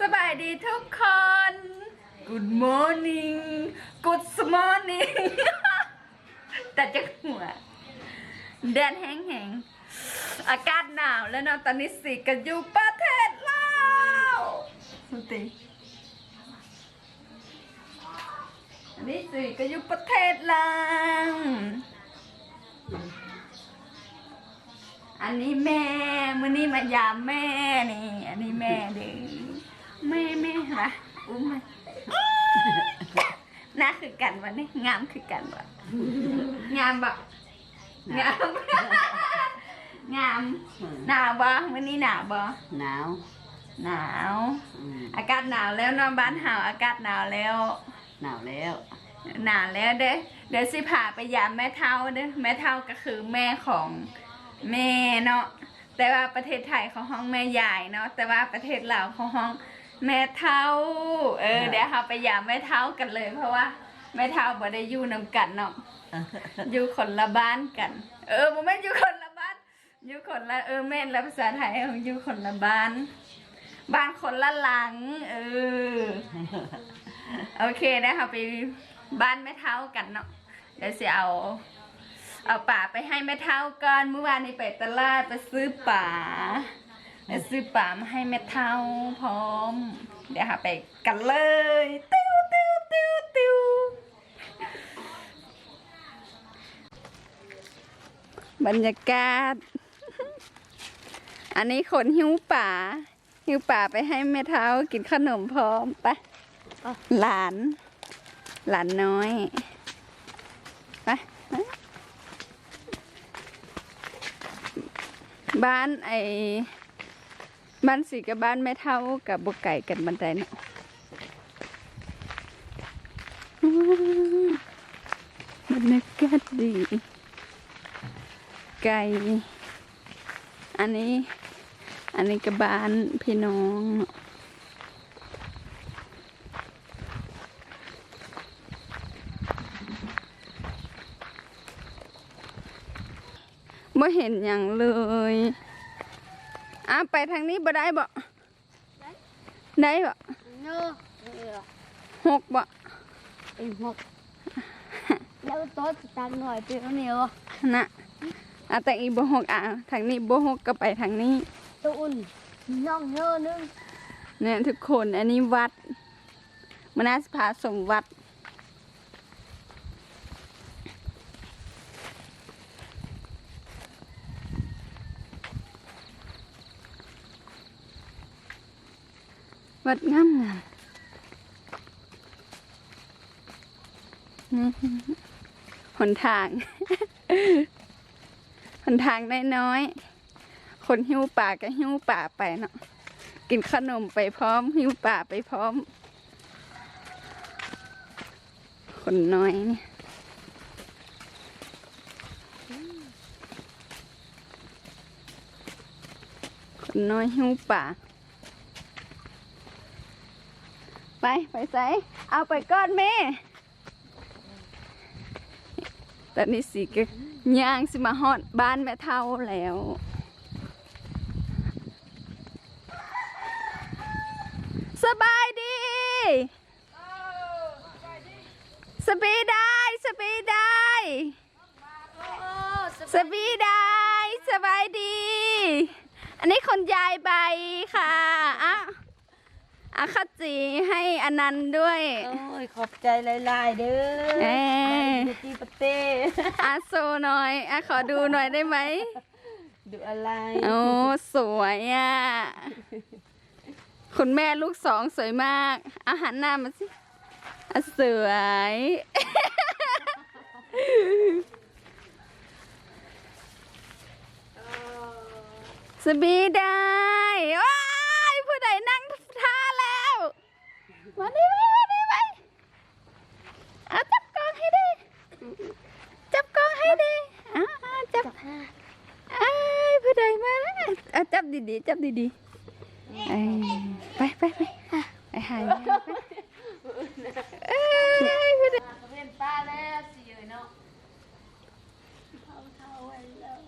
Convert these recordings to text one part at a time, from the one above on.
สบายดีทุกคน Good morning Good morning แต่จะหัว แดนแห้งๆ อากาศหนาวแล้วเนาะตอนนี้สิกันอยู่ประเทศลาวสุติอันนี้สิก็อยู่ประเทศลาวอันนี้แม่ มื้อนี้มายามแม่นี่ อันนี้แม่เด้อ แม่แม่มาอุ้มมาหน้าคือกันวะนี่งามคือกันวะงามแบบงาม งาม หนาวบ่มื้อนี้หนาวบ่หนาวหนาวอืมอากาศหนาวแล้วเนอนบ้านเฮาอากาศหนาวแล้ว หนาวแล้วหนาวแล้วเด้อเดี๋ยวสิพาไปยามแม่เฒ่าเด้อแม่เฒ่าก็คือแม่ของแม่เนาะแต่ว่าประเทศไทยเขาห้องแม่ใหญ่เนาะแต่ว่าประเทศลาวเขาห้อง แม่เฒ่าเออเดี๋ยวเราไปยามแม่เฒ่ากันเลย เพราะว่าแม่เฒ่าบ่ได้อยู่นํกันเนาะอยู่คนละบ้านกัน เออบ่แม่นอยู่คนละบ้านอยู่คนละเออแม่นแล้วภาษาไทยของอยู่คนละบ้าน บ้านคนละหลัง เออโอเคนะคะไปบ้านแม่เท้ากันเนาะเดี๋ยวสิเอาเอาป่าไปให้แม่เท้าก่อนเมื่อวานนี้ไปตลาดไปซื้อป่า ไปซื้อป่ามาให้แม่เท้าพร้อม เดี๋ยวค่ะไปกันเลยติ้วติ้วติ้วติ้วบรรยากาศ อันนี้คนหิ้วป่า หิ้วป่าไปให้แม่เท้ากินขนมพร้อมไปหลาน หลานน้อยไปไปบ้านไอ บ้านสีกับบ้านแม่เท่ากับบกไก่กันบันไดเนาะบรรยากาศดี ไก่ อันนี้ อันนี้กับบ้านพี่น้องเนาะไม่เห็นอย่างเลย อะไปทางนี้บ่ได้บ่ได้บ่เนอะหกบ่ไอ้หกแล้วโต๊ะตังหน่อยเปรี้ยวเหนียวนะอะแต่อีบ่หกอะทางนี้บ่หกก็ไปทางนี้ตัวอุ่นน้องเนอะนึงเนี่ยทุกคนอันนี้วัดมนาสพาสมวัด วัดงามงามหนทางหนทางน้อยๆคนหิ้วป่าก็หิ้วป่าไปเนาะ กินขนมไปพร้อม หิ้วป่าไปพร้อม คนน้อยเนี่ยคนน้อยหิ้วป่า ไปไปใส่เอาไปก้อนแม่ตอนนี้สิก็ย่างสิมาฮอดบ้านแม่เท่าแล้วสบายดีสบีได้สบีได้สบีได้สบายดี อันนี้คนยายใบค่ะอะ อะข้าวจีให้อนันต์ด้วย โอ้ยขอบใจหลายๆเด้อเอ้ย ดูตีปะเต้อะโซหน่อยอะขอดูหน่อยได้ไหมดูอะไรโอ้สวยอะคุณแม่ลูกสองสวยมาก อาหารหน้ามาสิอะสวย สบีได้ว้ายผู้ใดนั่งท่าแล้วมาดิไปมาดิไปเอาจับกล้องให้ดิจับกล้องให้ดิอ่า จับเอ้ยผู้ใดมาแล้วอะจับดีๆจับดีๆเอ้ยไปไปไปไปหายไปเอ้ยผู้ใด เรียนตาแล้วสิเนาะเท่าเท่าไว้แล้ว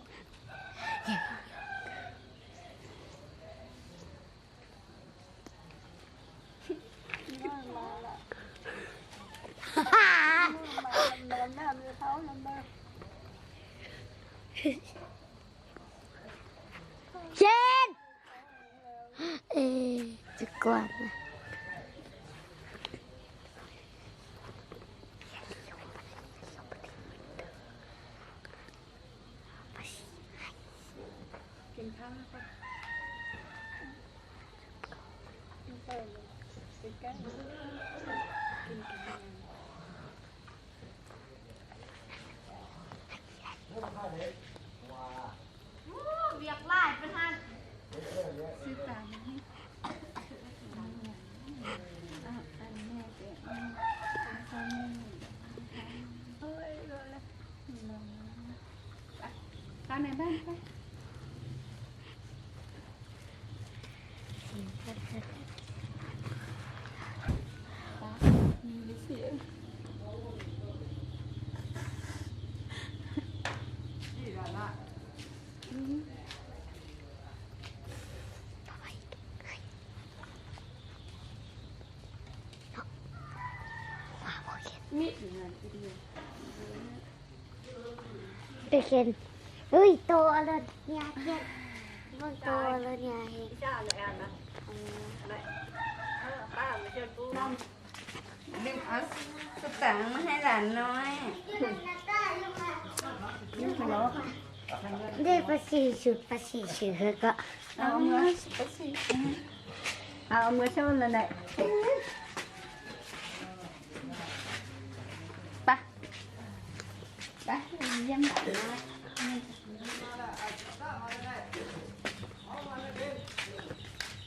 ส เย็นเอ๊ะจะกวาดนะวียกไล่ไปทาน ซื้อปลามาให้เอาอันแม่เดี๋ยวเอาเอาเอ้ยเร็วเลยลงไป เข้าในบ้านไปมีเสียงไปเข็น เฮ้ยโตแล้วเนี่ยเข็นมันโตแล้วเนี่ยเห็นดึงเอาสตังค์มาให้หลานน้อยได้ภาษีชุดภาษีชื่อก็เอามาไปสิเอามือช่วยเลยแหละไปไปเยี่ยมหลานน้อยน้หลานน้อยอย่าใส่สบายดีอันแหง เป็นยังไง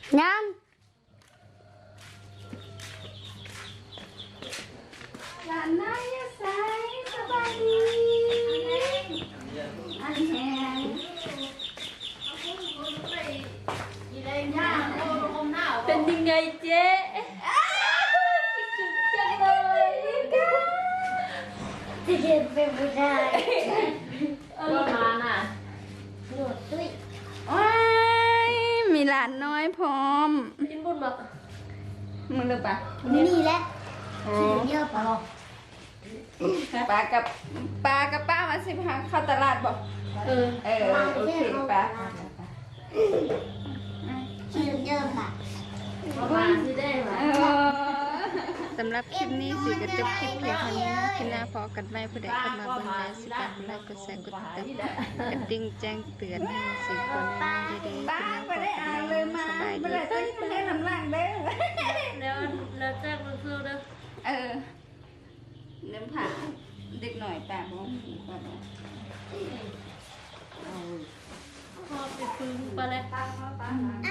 เจ๊คิดถึงจังเลยำจะเดินไปไม่ได้ เออมาน่ะ หนวดด้วย ว้ายมี หลานน้อยพร้อม กินบุญบ่มึงรู้ปะนี่แหละชื่อเยอะปะปลากับปลากับป้ามาสิพาเข้าตลาดบอกเออ เออโอเคปะชื่อเยอะปะประมาณที่ได้ไหม สำหรับคลิปนี้สิก็จบคลิปเพียงเท่านี้นะคลิปหน้าพอกันไหมผู้ใดเข้ามาเบิ่งแล้วสิฝากกดไลค์กดแชร์กดติดตามกระดิ่งแจ้งเตือนให้สิคนน้อยๆดีๆป้าคุณน้าไม่ได้อ่านเลยมาสบายดีได้ต้องให้น้ำหลังเด้อแล้วแล้วแจ้งมันซื้อเด้อ เออเดี๋ยวผ่าเด็กหน่อยตาบ้องก่อนนะพอไปฟื้นไปเลย อะ